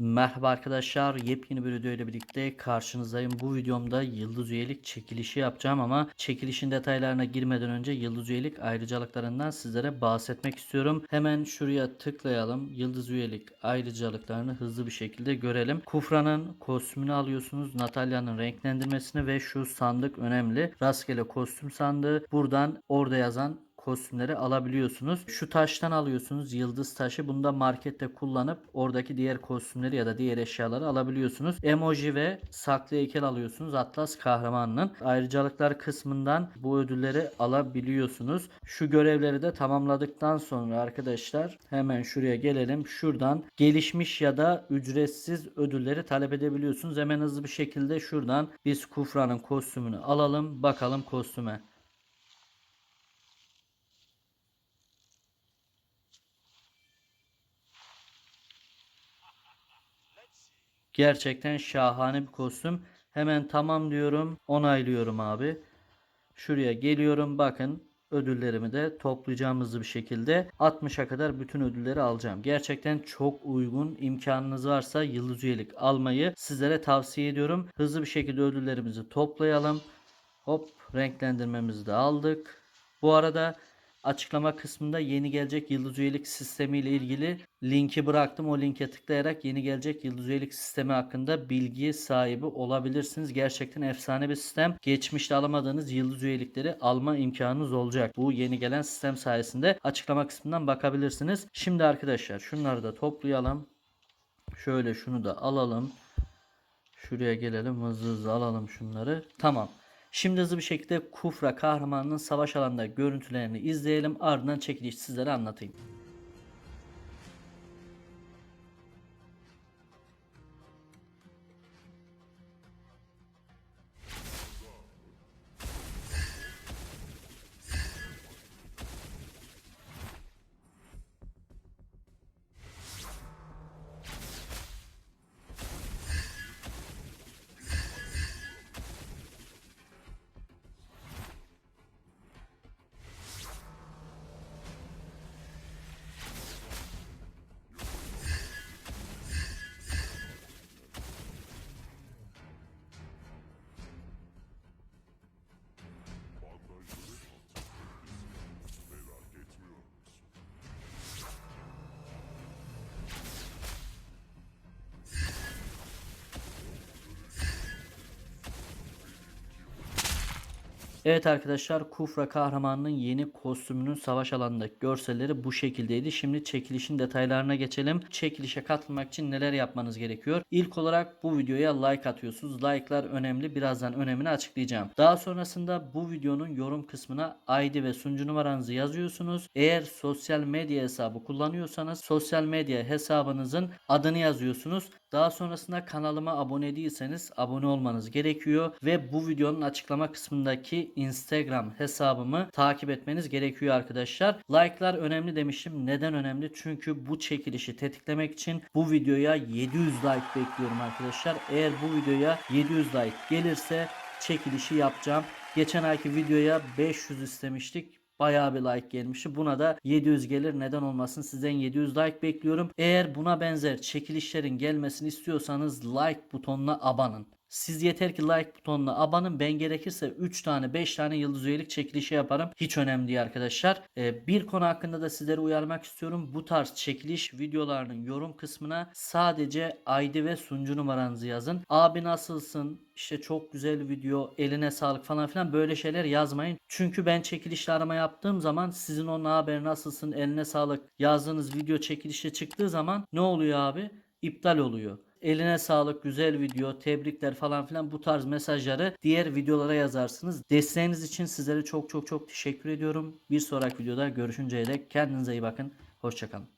Merhaba arkadaşlar. Yepyeni bir video ile birlikte karşınızdayım. Bu videomda yıldız üyelik çekilişi yapacağım ama çekilişin detaylarına girmeden önce yıldız üyelik ayrıcalıklarından sizlere bahsetmek istiyorum. Hemen şuraya tıklayalım. Yıldız üyelik ayrıcalıklarını hızlı bir şekilde görelim. Kufra'nın kostümünü alıyorsunuz. Natalya'nın renklendirmesini ve şu sandık önemli. Rastgele kostüm sandığı. Buradan orada yazan kostümleri alabiliyorsunuz. Şu taştan alıyorsunuz yıldız taşı. Bunu da markette kullanıp oradaki diğer kostümleri ya da diğer eşyaları alabiliyorsunuz. Emoji ve saklı heykel alıyorsunuz. Atlas kahramanının. Ayrıcalıklar kısmından bu ödülleri alabiliyorsunuz. Şu görevleri de tamamladıktan sonra arkadaşlar hemen şuraya gelelim. Şuradan gelişmiş ya da ücretsiz ödülleri talep edebiliyorsunuz. Hemen hızlı bir şekilde şuradan biz Kufra'nın kostümünü alalım. Bakalım kostüme. Gerçekten şahane bir kostüm. Hemen tamam diyorum. Onaylıyorum abi. Şuraya geliyorum. Bakın ödüllerimi de toplayacağım hızlı bir şekilde 60'a kadar bütün ödülleri alacağım. Gerçekten çok uygun. imkanınız varsa yıldız üyelik almayı sizlere tavsiye ediyorum. Hızlı bir şekilde ödüllerimizi toplayalım. Hop renklendirmemizi de aldık. Bu arada açıklama kısmında yeni gelecek yıldız üyelik sistemi ile ilgili linki bıraktım. O linke tıklayarak yeni gelecek yıldız üyelik sistemi hakkında bilgi sahibi olabilirsiniz. Gerçekten efsane bir sistem. Geçmişte alamadığınız yıldız üyelikleri alma imkanınız olacak. Bu yeni gelen sistem sayesinde açıklama kısmından bakabilirsiniz. Şimdi arkadaşlar şunları da toplayalım. Şöyle şunu da alalım. Şuraya gelelim hızlı hızlı alalım şunları. Tamam. Şimdi hızlı bir şekilde Kufra kahramanının savaş alanında görüntülerini izleyelim. Ardından çekiliş sizlere anlatayım. Evet arkadaşlar Kufra kahramanının yeni kostümünün savaş alanındaki görselleri bu şekildeydi. Şimdi çekilişin detaylarına geçelim. Çekilişe katılmak için neler yapmanız gerekiyor? İlk olarak bu videoya like atıyorsunuz. Like'lar önemli. Birazdan önemini açıklayacağım. Daha sonrasında bu videonun yorum kısmına ID ve sunucu numaranızı yazıyorsunuz. Eğer sosyal medya hesabı kullanıyorsanız sosyal medya hesabınızın adını yazıyorsunuz. Daha sonrasında kanalıma abone değilseniz abone olmanız gerekiyor ve bu videonun açıklama kısmındaki Instagram hesabımı takip etmeniz gerekiyor arkadaşlar. Like'lar önemli demiştim. Neden önemli? Çünkü bu çekilişi tetiklemek için bu videoya 700 like bekliyorum arkadaşlar. Eğer bu videoya 700 like gelirse çekilişi yapacağım. Geçen ayki videoya 500 istemiştik. Bayağı bir like gelmişti. Buna da 700 gelir. Neden olmasın? Sizden 700 like bekliyorum. Eğer buna benzer çekilişlerin gelmesini istiyorsanız like butonuna abanın. Siz yeter ki like butonuna abanın. Ben gerekirse 3 tane 5 tane yıldız üyelik çekilişi yaparım. Hiç önemli değil arkadaşlar. Ee, bir konu hakkında da sizleri uyarmak istiyorum. Bu tarz çekiliş videolarının yorum kısmına sadece ID ve sunucu numaranızı yazın. Abi nasılsın? İşte çok güzel video, eline sağlık falan filan böyle şeyler yazmayın. Çünkü ben çekilişle arama yaptığım zaman sizin o ne haber nasılsın, eline sağlık yazdığınız video çekilişe çıktığı zaman ne oluyor abi? İptal oluyor. Eline sağlık, güzel video, tebrikler falan filan bu tarz mesajları diğer videolara yazarsınız. Desteğiniz için sizlere çok çok çok teşekkür ediyorum. Bir sonraki videoda görüşünceye dek kendinize iyi bakın. Hoşçakalın.